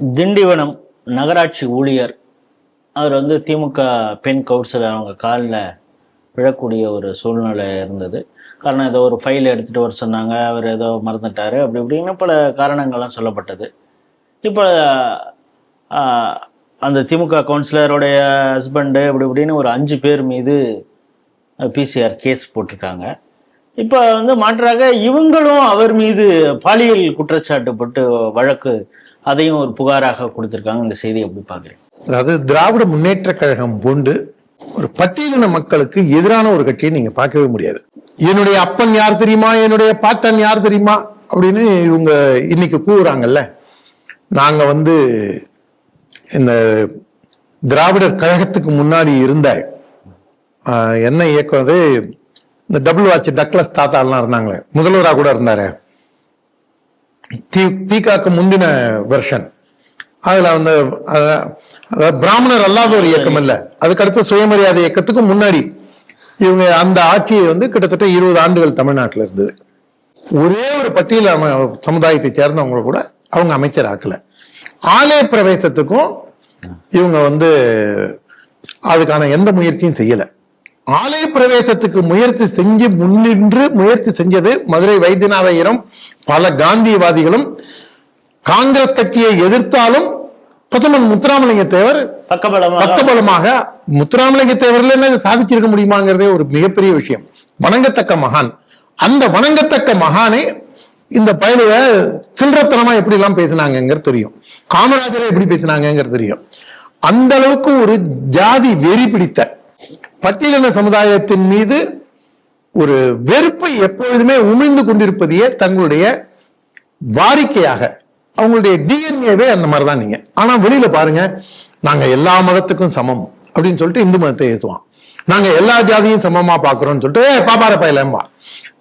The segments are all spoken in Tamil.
திண்டிவனம் நகராட்சி ஊழியர் அவர் வந்து திமுக பெண் கவுன்சிலர் அவங்க காலில் விழக்கூடிய ஒரு சூழ்நிலை இருந்தது. காரணம் ஏதோ ஒரு ஃபைல் எடுத்துகிட்டு வர சொன்னாங்க அவர் ஏதோ மறந்துட்டார் அப்படி இப்படின்னு பல காரணங்கள்லாம் சொல்லப்பட்டது. இப்போ அந்த திமுக கவுன்சிலருடைய ஹஸ்பண்டு இப்படி இப்படின்னு ஒரு அஞ்சு பேர் மீது பிசிஆர் கேஸ் போட்டிருக்காங்க. இப்போ வந்து மாற்றாக இவங்களும் அவர் மீது பாலியல் குற்றச்சாட்டுப்பட்டு வழக்கு அதையும் ஒரு புகாராக கொடுத்திருக்காங்க. இந்த செய்தி எப்படி பார்க்குறேன் அதாவது திராவிட முன்னேற்ற கழகம் போண்டு ஒரு பட்டியலின மக்களுக்கு எதிரான ஒரு கட்சியை நீங்க பார்க்கவே முடியாது. என்னுடைய அப்பன் யார் தெரியுமா? என்னுடைய பாட்டன் யார் தெரியுமா? அப்படின்னு இவங்க இன்னைக்கு கூறுறாங்கல்ல நாங்க வந்து இந்த திராவிடர் கழகத்துக்கு முன்னாடி இருந்த என்ன இயக்கம் அது இந்த டபுள் வாட்ச் டக்ளஸ் தாத்தாலாம் இருந்தாங்களே. முதல்வராக கூட இருந்தாரு. தீ திகாக்கு முந்தின வெர்ஷன் அதுல வந்து அதாவது பிராமணர் அல்லாத ஒரு இயக்கம் இல்ல. அதுக்கடுத்து சுயமரியாதை இயக்கத்துக்கு முன்னாடி இவங்க அந்த ஆட்சியை வந்து கிட்டத்தட்ட இருபது ஆண்டுகள் தமிழ்நாட்டில் இருந்தது. ஒரே ஒரு பட்டியல் சமுதாயத்தை சேர்ந்தவங்க கூட அவங்க அமைச்சர் ஆக்கல. ஆலய பிரவேசத்துக்கும் இவங்க வந்து அதுக்கான எந்த முயற்சியும் செய்யலை. ஆலய பிரவேசத்துக்கு முயற்சி செஞ்சு முன்னின்று முயற்சி செஞ்சது மதுரை வைத்தியநாதையரும் பல காந்தியவாதிகளும் காங்கிரஸ் கட்சியை எதிர்த்தாலும் பத்தொன்பது முத்துராமலிங்க தேவர் பக்கபலமாக. முத்துராமலிங்க தேவர்ல என்ன சாதிச்சிருக்க முடியுமாங்கிறதே ஒரு மிகப்பெரிய விஷயம். வணங்கத்தக்க மகான். அந்த வணங்கத்தக்க மகானை இந்த பயலுவ சில்லறத்தனமா எப்படி எல்லாம் பேசினாங்கிறது தெரியும். காமராஜரை எப்படி பேசினாங்கிறது தெரியும். அந்த அளவுக்கு ஒரு ஜாதி வெறி பிடித்த பட்டியலின சமுதாயத்தின் மீது ஒரு வெறுப்பை எப்பொழுதுமே உமிழ்ந்து கொண்டிருப்பதையே தங்களுடைய வாடிக்கையாக அவங்களுடைய டிஎன்ஏவே அந்த மாதிரி தான் நீங்க. ஆனா வெளியில பாருங்க நாங்க எல்லா மதத்துக்கும் சமம் அப்படின்னு சொல்லிட்டு இந்து மதத்தை ஏற்றுவான் நாங்க எல்லா ஜாதியும் சமமா பாக்குறோம்னு சொல்லிட்டு "ஏய், பாப்பார பயிலம்பா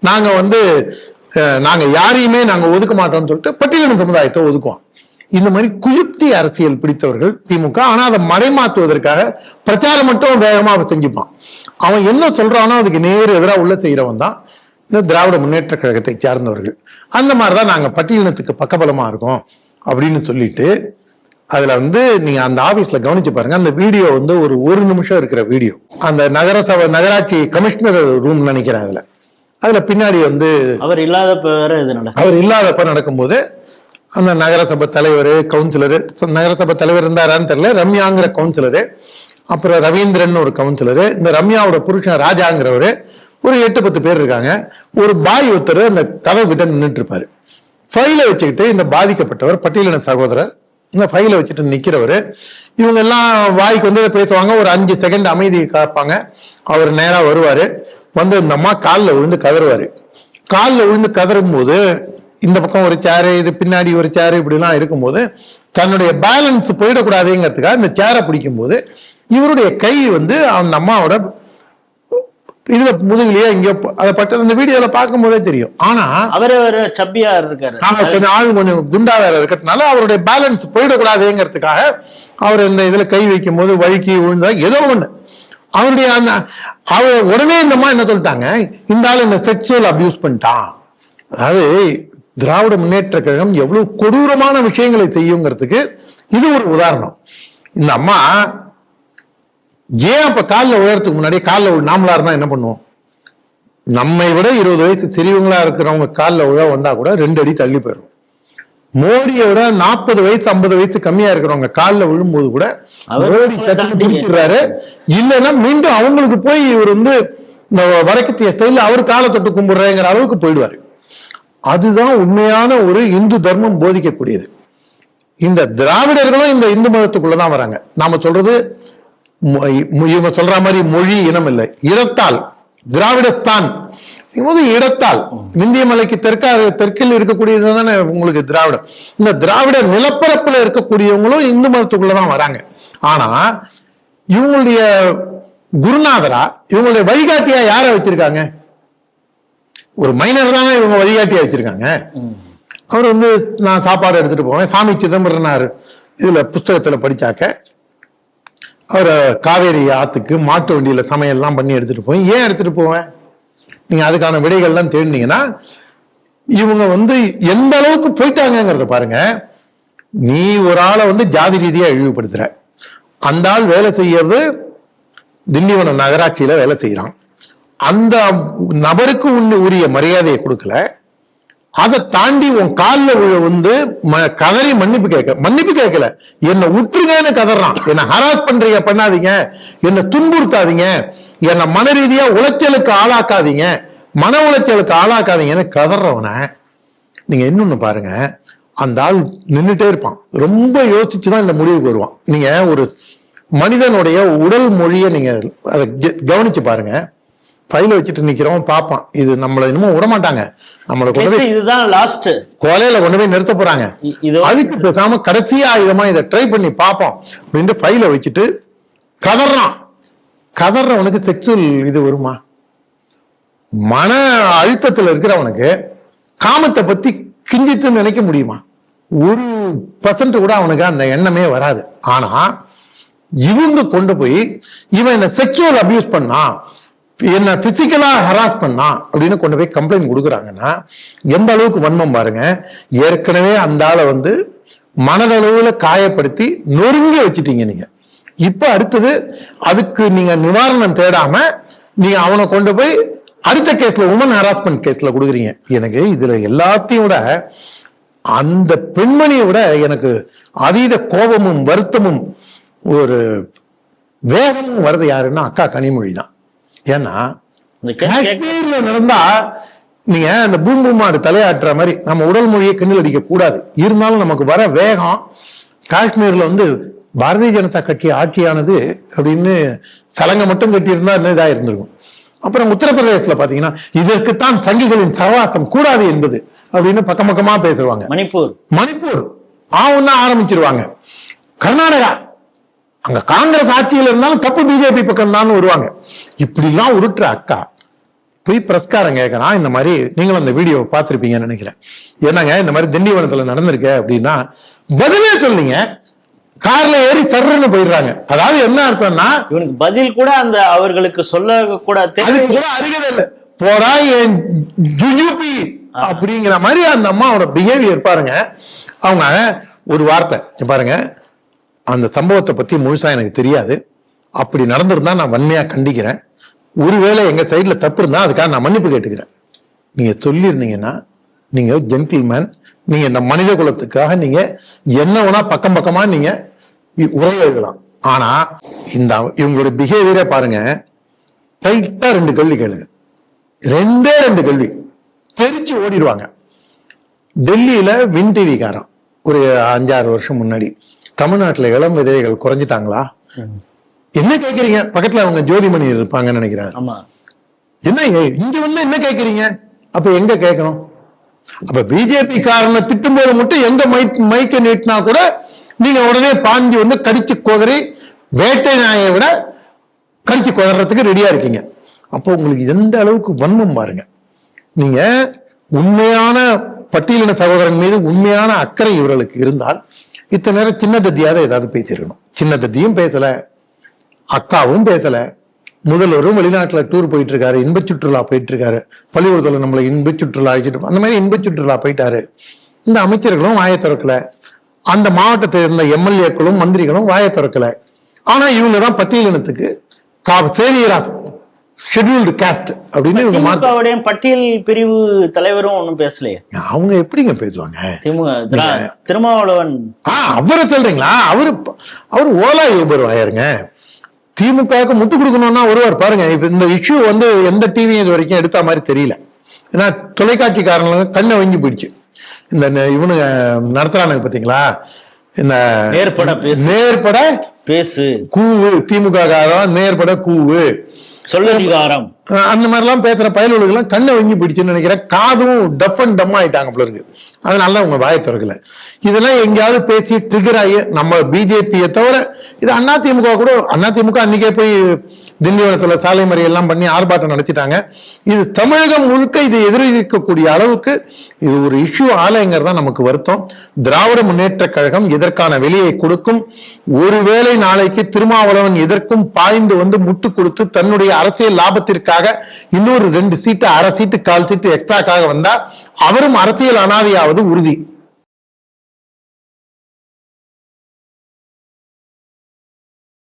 நாங்க வந்து நாங்கள் நாங்க யாரையுமே நாங்க ஒதுக்க மாட்டோம்னு சொல்லிட்டு பட்டியலின சமுதாயத்தை ஒதுக்குவோம் இந்த மாதிரி குயுக்தி அரசியல் பிடித்தவர்கள் திமுக. ஆனா அதை மறைமாற்றுவதற்காக பிரச்சாரம் மட்டும் வேகமா செஞ்சுப்பான். அவன் என்ன சொல்றானோ அதுக்கு நேர் எதிராக உள்ள செய்யறவன் தான் இந்த திராவிட முன்னேற்ற கழகத்தை சார்ந்தவர்கள். அந்த மாதிரிதான் நாங்க பட்டியலினத்துக்கு பக்கபலமா இருக்கோம் அப்படின்னு சொல்லிட்டு அதுல வந்து நீங்க அந்த ஆபீஸ்ல கவனிச்சு பாருங்க அந்த வீடியோ வந்து ஒரு ஒரு நிமிஷம் இருக்கிற வீடியோ. அந்த நகரசபை நகராட்சி கமிஷனர் ரூம் நினைக்கிறேன் அதுல. அதுல பின்னாடி வந்து அவர் இல்லாதப்ப அவர் இல்லாதப்ப நடக்கும்போது அந்த நகரசபை தலைவர் கவுன்சிலரு நகரசபை தலைவர் இருந்தாரான்னு தெரியல ரம்யாங்கிற கவுன்சிலரு அப்புறம் ரவீந்திரன் ஒரு கவுன்சிலரு இந்த ரம்யாவோட புருஷன் ராஜாங்கிறவரு ஒரு எட்டு பத்து பேர் இருக்காங்க. ஒரு பாய் ஒருத்தர் அந்த கதை கிட்ட நின்றுட்டு இருப்பாரு ஃபைலை வச்சுக்கிட்டு இந்த பாதிக்கப்பட்டவர் பட்டியலின சகோதரர் இந்த ஃபைலை வச்சுட்டு நிற்கிறவர் இவங்க எல்லாம் வாய்க்கு வந்து பேசுவாங்க ஒரு அஞ்சு செகண்ட் அமைதி காப்பாங்க. அவர் நேராக வருவார் வந்து இந்த அம்மா காலில் விழுந்து கதறுவார். காலில் விழுந்து கதறும் போது இந்த பக்கம் ஒரு சேரு இது பின்னாடி ஒரு சேரு இப்படிலாம் இருக்கும்போது தன்னுடைய பேலன்ஸ் போயிடக்கூடாதுங்கிறதுக்காக இந்த சேரை பிடிக்கும் போது இவருடைய கை வந்து அந்த அம்மாவோட இதுல முதுகுலயே இங்க அதை பட்ட அந்த வீடியோல பார்க்கும் போதே தெரியும். ஆனா அவரே ஒரு சப்பியா இருக்காரு. ஆனா கொஞ்சம் ஆள் கொஞ்சம் குண்டா வேற இருக்கிறதுனால அவருடைய பேலன்ஸ் போயிடக்கூடாதுங்கிறதுக்காக அவர் இந்த இதுல கை வைக்கும் போது வழுக்கி விழுந்தா ஏதோ ஒண்ணு. அவருடைய அந்த அவர் உடனே இந்த அம்மா என்ன சொல்லிட்டாங்க? இந்த ஆள் இந்த செக்ஷுவல் அபியூஸ் பண்ணிட்டான். அதாவது திராவிட முன்னேற்ற கழகம் எவ்வளவு கொடூரமான விஷயங்களை செய்யுங்கிறதுக்கு இது ஒரு உதாரணம். இந்த அம்மா ஏன் அப்ப காலில் உயரத்துக்கு முன்னாடி காலில் நாமளா இருந்தா என்ன பண்ணுவோம்? நம்மை விட இருபது வயசு பெரியவங்களா இருக்கிறவங்க காலில் உழ வந்தா கூட ரெண்டு அடி தள்ளி போயிடும் மோடியை விட நாற்பது வயசு ஐம்பது வயசு கம்மியா இருக்கிறவங்க காலில் விழும்போது கூட மோடி தட்டி பிடிச்சிடுறாரு இல்லைன்னா மீண்டும் அவங்களுக்கு போய் இவர் வந்து இந்த வடக்கத்திய ஸ்டைல அவர் காலை தொட்டு கும்பிடுறேங்கிற அளவுக்கு போயிடுவாரு. அதுதான் உண்மையான ஒரு இந்து தர்மம் போதிக்கக்கூடியது. இந்த திராவிடர்களும் இந்த இந்து மதத்துக்குள்ளதான் வராங்க. நாம சொல்றது இவங்க சொல்ற மாதிரி மொழி இனம் இல்லை. இடத்தால் திராவிடத்தான். போது இடத்தால். இந்திய மலைக்கு தெற்கா தெற்கில் இருக்கக்கூடியது தானே உங்களுக்கு திராவிடம். இந்த திராவிட நிலப்பரப்புல இருக்கக்கூடியவங்களும் இந்து மதத்துக்குள்ளதான் வராங்க. ஆனா இவங்களுடைய குருநாதரா இவங்களுடைய வழிகாட்டியா யாரை வச்சிருக்காங்க? ஒரு மைனர் தானே இவங்க வழிகாட்டியா வச்சிருக்காங்க. அவர் வந்து நான் சாப்பாடு எடுத்துட்டு போவேன். சாமி சிதம்பரனார் இதுல புஸ்தகத்துல படிச்சாக்க அவர் காவேரி ஆத்துக்கு மாட்டு வண்டியில சமையல்லாம் பண்ணி எடுத்துட்டு போய் ஏன் எடுத்துட்டு போவேன்? நீங்க அதுக்கான விடைகள்லாம் தேடினீங்கன்னா இவங்க வந்து எந்த அளவுக்கு போயிட்டாங்கங்கிறத பாருங்க. நீ ஒரு ஆளை வந்து ஜாதி ரீதியா இழிவுபடுத்துற. அந்த ஆள் வேலை செய்யறது திண்டிவனம் நகராட்சியில வேலை செய்யறான் அந்த நபருக்கு உன்னு உரிய மரியாதையை கொடுக்கல. அதை தாண்டி உன் காலில் விழ வந்து ம- கதறி மன்னிப்பு கேட்க மன்னிப்பு கேட்கல. என்னை விட்டுருங்கன்னு கதறான். என்னை ஹராஸ் பண்றீங்க பண்ணாதீங்க. என்னை துன்புறுத்தாதீங்க. என்னை மன ரீதியா உளைச்சலுக்கு ஆளாக்காதீங்க. மன உளைச்சலுக்கு ஆளாக்காதீங்கன்னு கதறவனை. நீங்க இன்னொன்னு பாருங்க. அந்த ஆள் நின்றுட்டே இருப்பான். ரொம்ப யோசிச்சு தான் இந்த முடிவுக்கு வருவான். நீங்க ஒரு மனிதனுடைய உடல் மொழியை நீங்க அதை கவனிச்சு பாருங்க. பையில வச்சுட்டு நிக்கிறோம் பார்ப்பான். இது நம்மளை இன்னமும் விட மாட்டாங்க நம்மளை கொண்டு போய் இதுதான் லாஸ்ட் கொலையில கொண்டு போய் நிறுத்த போறாங்க. அதுக்கு பேசாம கடைசி ஆயுதமா இதை ட்ரை பண்ணி பார்ப்போம். அப்படின்ட்டு ஃபைல வச்சுட்டு கதறான். கதறவனுக்கு செக்ஸுவல் இது வருமா? மன அழுத்தத்துல இருக்கிறவனுக்கு காமத்தை பத்தி கிஞ்சித்து நினைக்க முடியுமா? ஒரு பர்சன்ட் கூட அவனுக்கு அந்த எண்ணமே வராது. ஆனா இவங்க கொண்டு போய் இவன் என்ன செக்ஷுவல் அபியூஸ் பண்ணா என்ன பிசிக்கலா ஹராஸ் பண்ணா அப்படின்னு கொண்டு போய் கம்ப்ளைண்ட் கொடுக்குறாங்கன்னா எந்த அளவுக்கு வன்மம் பாருங்க. ஏற்கனவே அந்த ஆளை வந்து மனதளவுல காயப்படுத்தி நொறுங்கி வச்சுட்டீங்க நீங்க. இப்ப அடுத்தது அதுக்கு நீங்க நிவாரணம் தேடாம நீங்க அவனை கொண்டு போய் அடுத்த கேஸ்ல உமன் ஹராஸ்மெண்ட் கேஸ்ல கொடுக்குறீங்க. எனக்கு இதுல எல்லாத்தையும் விட அந்த பெண்மணியை விட எனக்கு அதீத கோபமும் வருத்தமும் ஒரு வேகமும் வருது யாருன்னா அக்கா கனிமொழி தான் ஏன்னா காஷ்மீர்ல நடந்தா நீங்க அந்த பூம் பூமாடு தலையாட்டுற மாதிரி நம்ம உடல் மொழியை கிண்டல் அடிக்க கூடாது. இருந்தாலும் நமக்கு வர வேகம் காஷ்மீர்ல வந்து பாரதிய ஜனதா கட்சி ஆட்சியானது அப்படின்னு சலங்கை மட்டும் கட்டியிருந்தா இன்னும் இதா இருந்திருக்கும். அப்புறம் உத்தரப்பிரதேசல பாத்தீங்கன்னா இதற்குத்தான் சங்கிகளின் சகவாசம் கூடாது என்பது அப்படின்னு பக்கம் பக்கமா பேசுவாங்க. மணிப்பூர். மணிப்பூர். ஆவுன்னா ஆரம்பிச்சிருவாங்க. கர்நாடகா. அங்க காங்கிரஸ் ஆட்சியில் இருந்தாலும் தப்பு பிஜேபி பக்கம் தான் வருவாங்க. இப்படி எல்லாம் உருட்டுற அக்கா போய் பிரஸ்காரம் கேட்கறான் இந்த மாதிரி நீங்களும் அந்த வீடியோ பார்த்திருப்பீங்கன்னு நினைக்கிறேன். என்னங்க இந்த மாதிரி திண்டிவனத்துல நடந்திருக்கு அப்படின்னா பதிலே சொல்லுங்க. கார்ல ஏறி சர்றன்னு போயிடுறாங்க. அதாவது என்ன அர்த்தம்னா இவனுக்கு பதில் கூட அந்த அவர்களுக்கு சொல்ல கூட அதுக்கு கூட அருகதை இல்ல. போடா என் ஜுஜுபி அப்படிங்கிற மாதிரி அந்த அம்மாவோட பிஹேவியர் பாருங்க. அவங்க ஒரு வார்த்தை பாருங்க. அந்த சம்பவத்தை பத்தி முழுசா எனக்கு தெரியாது. அப்படி நடந்திருந்தா நான் வன்மையா கண்டிக்கிறேன். ஒருவேளை எங்க சைடில் தப்பு இருந்தா அதுக்காக நான் மன்னிப்பு கேட்டுக்கிறேன். நீங்க சொல்லியிருந்தீங்கன்னா நீங்க ஜென்டில்மேன் நீங்க இந்த மனித குலத்துக்காக நீங்க என்ன வேணா பக்கம் பக்கமா நீங்க இ- எழுதலாம். ஆனா இந்த இவங்களோட பிஹேவியரே பாருங்க. டைட்டா ரெண்டு கேள்வி கேளுங்க. ரெண்டே ரெண்டு கேள்வி. தெரிச்சு ஓடிடுவாங்க. டெல்லியில வின் டிவி ஒரு அஞ்சாறு வருஷம் முன்னாடி. தமிழ்நாட்டுல இளம் விதைகள் குறைஞ்சிட்டாங்களா? என்ன கேக்குறீங்க? பக்கத்துல அவங்க ஜோதிமணி இருப்பாங்கன்னு நினைக்கிறாரு. ஆமா. என்ன இங்க வந்து என்ன கேக்குறீங்க? அப்ப எங்க கேட்கணும் அப்ப பிஜேபி காரனை திட்டும் போது மட்டும் எங்க மைக் மைக்க நீட்டினா கூட நீங்க உடனே பாஞ்சு வந்து கடிச்சு குதறி வேட்டை நாயை விட கடிச்சு குதறதுக்கு ரெடியா இருக்கீங்க. அப்போ உங்களுக்கு எந்த அளவுக்கு வன்மம் பாருங்க. நீங்க உண்மையான பட்டியலின சகோதரன் மீது உண்மையான அக்கறை இவர்களுக்கு இருந்தால் இத்தனை நேரம் சின்ன தத்தியாவது ஏதாவது பேசியிருக்கணும். சின்ன தத்தியும் பேசலை அக்காவும் பேசலை முதல்வரும் வெளிநாட்டில் டூர் போயிட்டு இருக்காரு இன்ப சுற்றுலா போயிட்டு இருக்காரு நம்மளை இன்ப சுற்றுலா அழைச்சிட்டு அந்த மாதிரி இன்ப சுற்றுலா போயிட்டாரு. இந்த அமைச்சர்களும் வாயை திறக்கல. அந்த மாவட்டத்தை இருந்த எம்எல்ஏக்களும் மந்திரிகளும் வாயை திறக்கல. ஆனா இவங்க தான் பட்டியலினத்துக்கு கா சேவியர் ஆஃப் ஷெட்யூல்டு காஸ்ட் அப்படின்னு இவங்க திமுகவுடைய பட்டியல் பிரிவு தலைவரும் ஒண்ணும் பேசலையே. அவங்க எப்படிங்க பேசுவாங்க? திமுக திரா- திருமாவளவன். ஆ அவரை சொல்றீங்களா? அவரு அவரு ஓலா யூபர் ஆயிருங்க திமுகவுக்கு முட்டு கொடுக்கணும்னா ஒருவர் பாருங்க இப்ப இந்த இஷ்யூ வந்து எந்த டிவியும் இது வரைக்கும் எடுத்த மாதிரி தெரியல. ஏன்னா தொலைக்காட்சிக்காரங்களுக்கு கண்ணை வங்கி போயிடுச்சு இந்த இவனுங்க நடத்துறானுங்க பாத்தீங்களா? இந்த நேர்பட பேசு. நேர்பட பேசு. கூவு திமுக நேர்பட கூவு. சொல்லதிகாரம். அஹ் அந்த மாதிரிலாம் பேசுற பயல்களுக்கெல்லாம் கண்ணை வங்கி பிடிச்சுன்னு நினைக்கிறேன் காதும் டஃப் அண்ட் டம் ஆயிட்டாங்க போல இருக்கு. அதனால அவங்க வாயை திறக்கல. இதெல்லாம் எங்கேயாவது பேசி ட்ரிகர் ஆகி நம்ம பிஜேபியை தவிர இது அண்ணா திமுக கூட அண்ணா திமுக அன்னைக்கே போய் திண்டிவனத்துல சாலை மறியெல்லாம் பண்ணி ஆர்ப்பாட்டம் நடத்திட்டாங்க. இது தமிழகம் முழுக்க இது எதிரொலிக்கக்கூடிய அளவுக்கு இது ஒரு இஷ்யூ ஆலைங்கிறது தான் நமக்கு வருத்தம். திராவிட முன்னேற்ற கழகம் இதற்கான வெளியை கொடுக்கும்? ஒருவேளை நாளைக்கு திருமாவளவன் எதற்கும் பாய்ந்து வந்து முட்டு கொடுத்து தன்னுடைய அரசியல் லாபத்திற்காக இன்னொரு ரெண்டு சீட்டு அரை சீட்டு கால் சீட்டு எக்ஸ்ட்ராக்காக வந்தா அவரும் அரசியல் அனாதையாவது உறுதி.